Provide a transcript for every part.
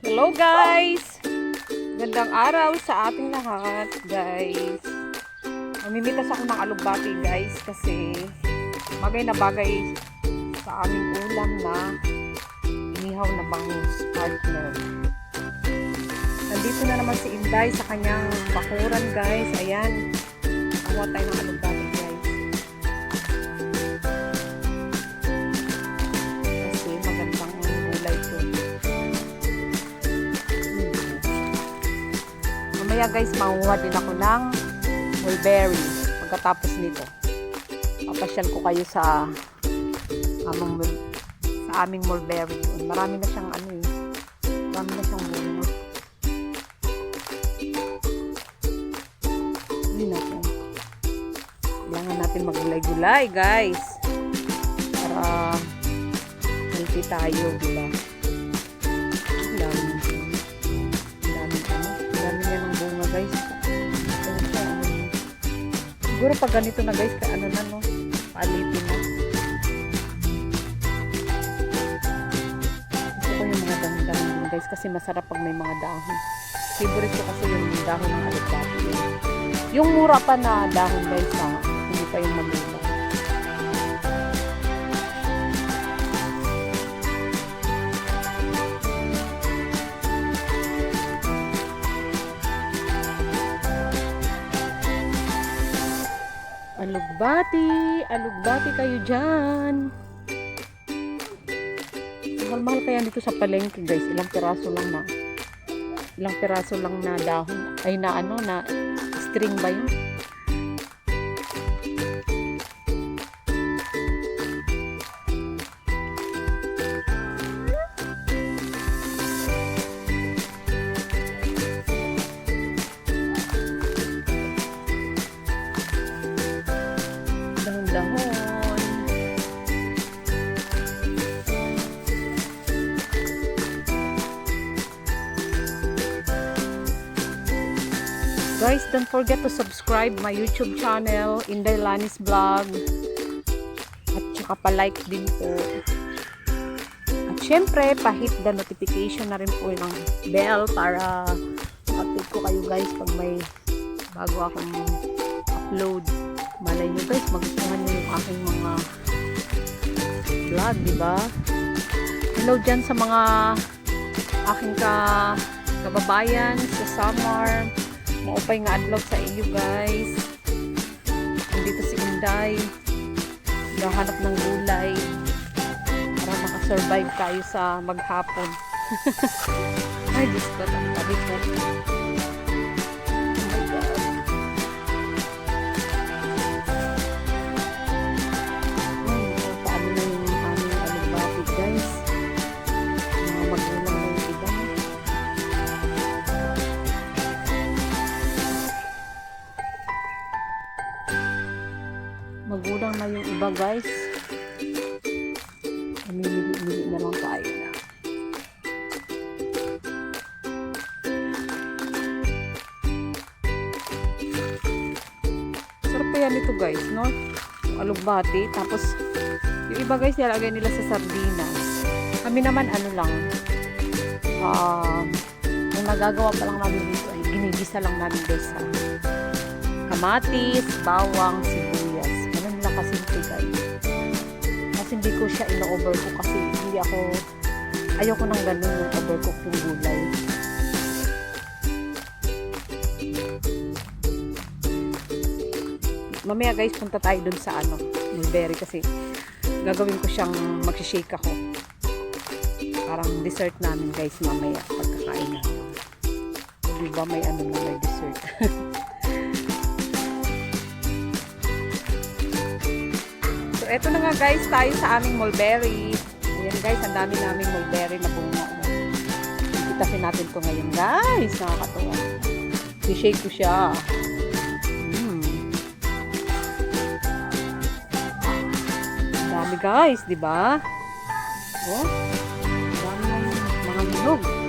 Hello guys! Gandang araw sa ating lahat guys. Mamimitas ako ng alugbati guys kasi bagay na bagay sa aming ulam na inihaw na bangus partner. Nandito na naman si Inday sa kanyang bakuran guys. Ayan. Awa tayo ng alugbati Mamaya guys, makuha din ako ng mulberry pagkatapos nito. Papasyal ko kayo sa among sa aming mulberry. Marami na siyang ano eh. Marami na siyang bunga. Yun ako. Kailangan natin maggulay-gulay guys. Para healthy tayo, di siguro pag ganito na guys, ano na no, paalitin na. Gusto ko yung mga dahon-dahon guys kasi masarap pag may mga dahon. Favorite ko kasi yung dahon ng alipati. Yung mura pa na dahon guys ha, hindi pa yung magulang. Alugbati! Alugbati kayo dyan! Mahal-mahal kaya dito sa palengke guys. Ilang piraso lang na. Ilang piraso lang na dahon. Ay na ano, na string ba yun? Guys, don't forget to subscribe my YouTube channel, Inday Lanis Vlog. At saka pa-like din po. At syempre, pa-hit the notification na rin po ng bell para update ko kayo guys pag may bago akong upload. Malay nyo guys, magustuhan nyo yung aking mga vlog, di ba? Hello dyan sa mga aking ka kababayan sa Samar. Maupay nga adlaw sa iyo guys. Nandito si Inday. Nahanap ng gulay para makasurvive tayo sa maghapon. Ay, Diyos ko, tabi ko. Magulang na yung iba guys. Namimili-mili na lang tayo na. Sarap kaya nito guys, no? Yung. Tapos, yung iba guys, nilagay nila sa sardinas. Kami naman, ano lang, um, yung nagagawa pa lang namin dito ay ginigisa lang namin guys sa kamatis, bawang, sibuyas. Lang kasimple guys. Kasi hindi ko siya ino-overcook kasi hindi ako, ayoko nang ganun yung overcook yung gulay. Mamaya guys, punta tayo dun sa ano, mulberry kasi gagawin ko siyang magsishake ako. Parang dessert namin guys mamaya pagkakain natin. So, di ba may ano na may dessert? Eto na nga guys, tayo sa aming mulberry. Ayan guys, ang dami naming mulberry na bunga. Ikitasin natin to ngayon guys. Nakakatuwa. I-shake ko siya. Mm. Ang dami guys, di ba? Oh, dami ng mga hinog.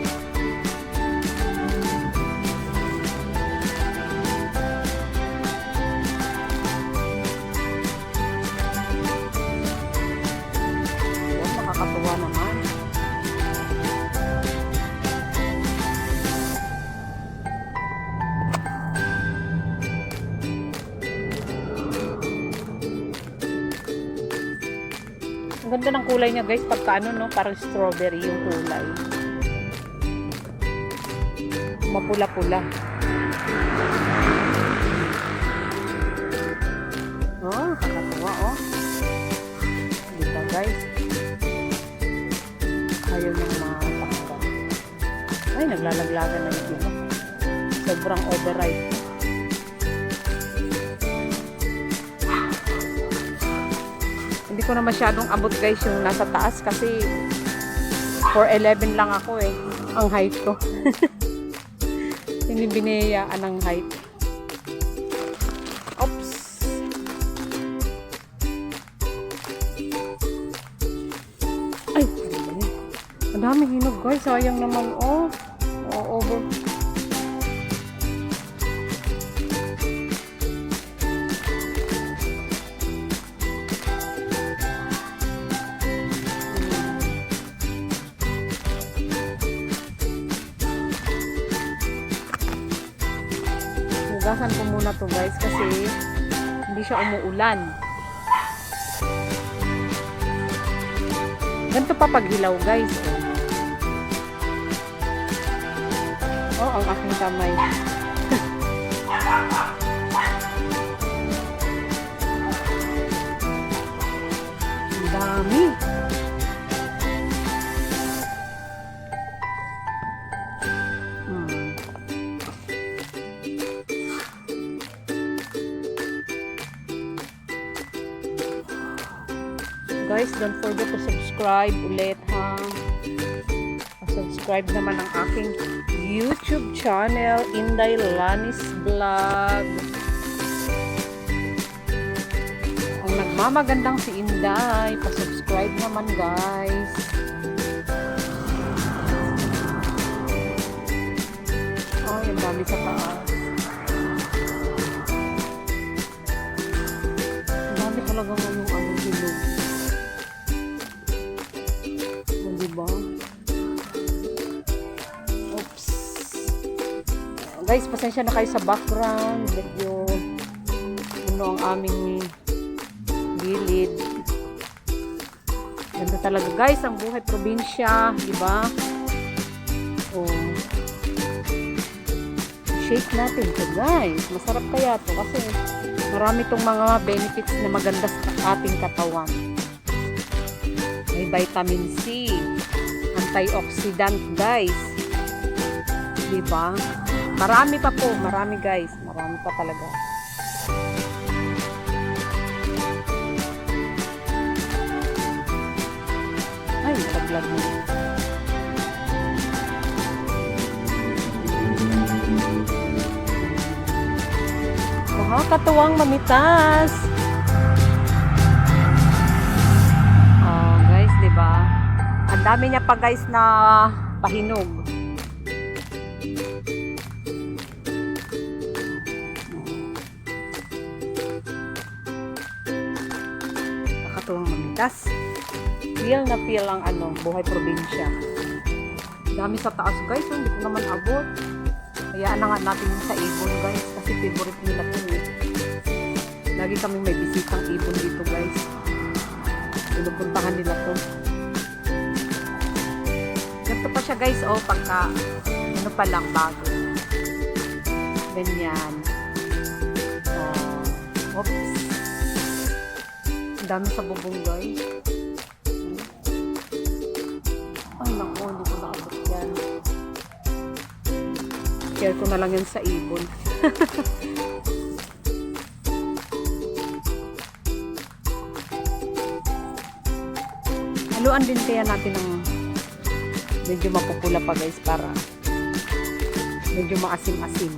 Ganda ng kulay niya guys, pagka ano no, parang strawberry yung kulay. Mapula-pula. Oh, kakatuwa oh. Dito guys. Ayaw niyang matakpan. Ay, naglalaglagan na yung iba. Sobrang overripe. Hindi ko na masyadong abot guys yung nasa taas kasi 4'11 lang ako eh. Ang height ko. Hindi binayaan ng height. Oops. Ay, ang dami hinog guys. Sayang naman. Oh, Hugasan ko muna to guys kasi hindi siya umuulan. Ganito pa paghilaw guys. Oh, ang aking kamay. ang dami. Guys, don't forget to subscribe ulit ha. Subscribe naman ang aking YouTube channel, Inday Lanis Vlog. Ang nagmamagandang si Inday, pa-subscribe naman guys. Ay, ang dami sa taas. Guys, pasensya na kayo sa background. Medyo ano ang aming gilid. Ganda talaga guys, ang buhay probinsya, di ba? Oh. Shake natin to guys. Masarap kaya to kasi marami tong mga benefits na maganda sa ating katawan. May vitamin C, antioxidant guys. Di ba? Marami pa po, marami guys. Marami pa talaga. Ay, nalaglag mo. Nakakatuwang mamitas. Oh, guys, 'di ba? Ang dami niya pa guys na pahinog. Mamitas. Feel na feel ang ano, buhay probinsya. Dami sa taas guys, oh, hindi ko naman abot. Hayaan na nga natin sa ibon guys kasi favorite nila po eh. Lagi kami may bisitang ibon dito guys. Pinupuntahan nila to. Ganito pa siya guys oh pagka ano pa lang bago. Ganyan. Oh. Oops. Dami sa bubong guys. Ay naku, hindi ko nakabot yan. Share ko na lang yan sa ibon. Haluan din kaya natin ng medyo mapupula pa guys para medyo maasim-asim.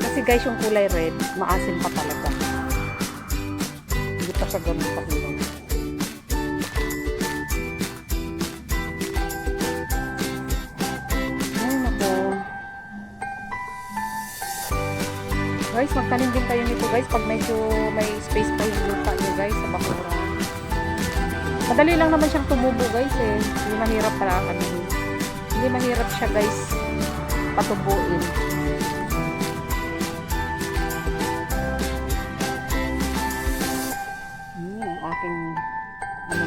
Kasi guys yung kulay red, maasim pa talaga. Siya ganun nako. Guys, magtanim din kayo nito guys pag medyo may space pa yung lupa nyo guys sa bakura. Madali lang naman siyang tumubo guys eh. Hindi mahirap para ano. Hindi mahirap siya guys patubuin.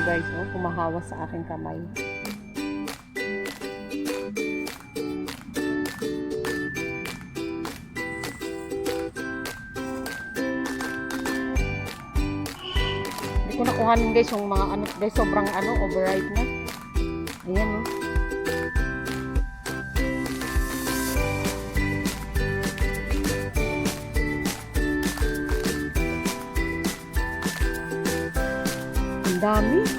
Guys, oh, kumahawa sa aking kamay. Hindi ko nakuhanin guys yung mga ano guys, sobrang ano, overripe na. Ayan oh. Dami.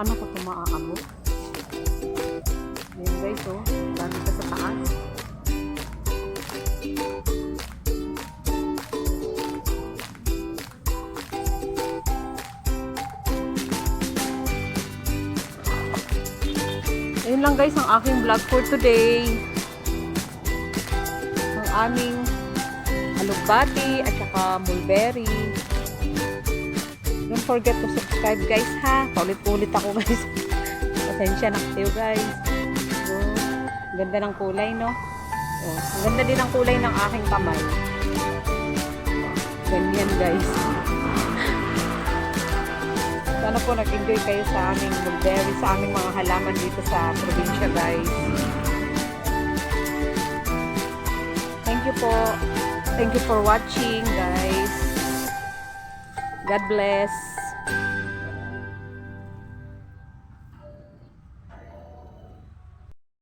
Ano ko ito maaabot? Ayan guys, oh. Dami ka sa taas. Ayun lang guys ang aking vlog for today. Ang aming alugbati at saka mulberry. Don't forget to subscribe guys ha. Paulit-ulit ako guys. Pasensya na kayo guys. So, ganda ng kulay no. Oh, ang ganda din ng kulay ng aking kamay. Ganyan guys. Sana po nag-enjoy kayo sa aming mulberry, sa aming mga halaman dito sa probinsya guys. Thank you po. Thank you for watching guys. God bless.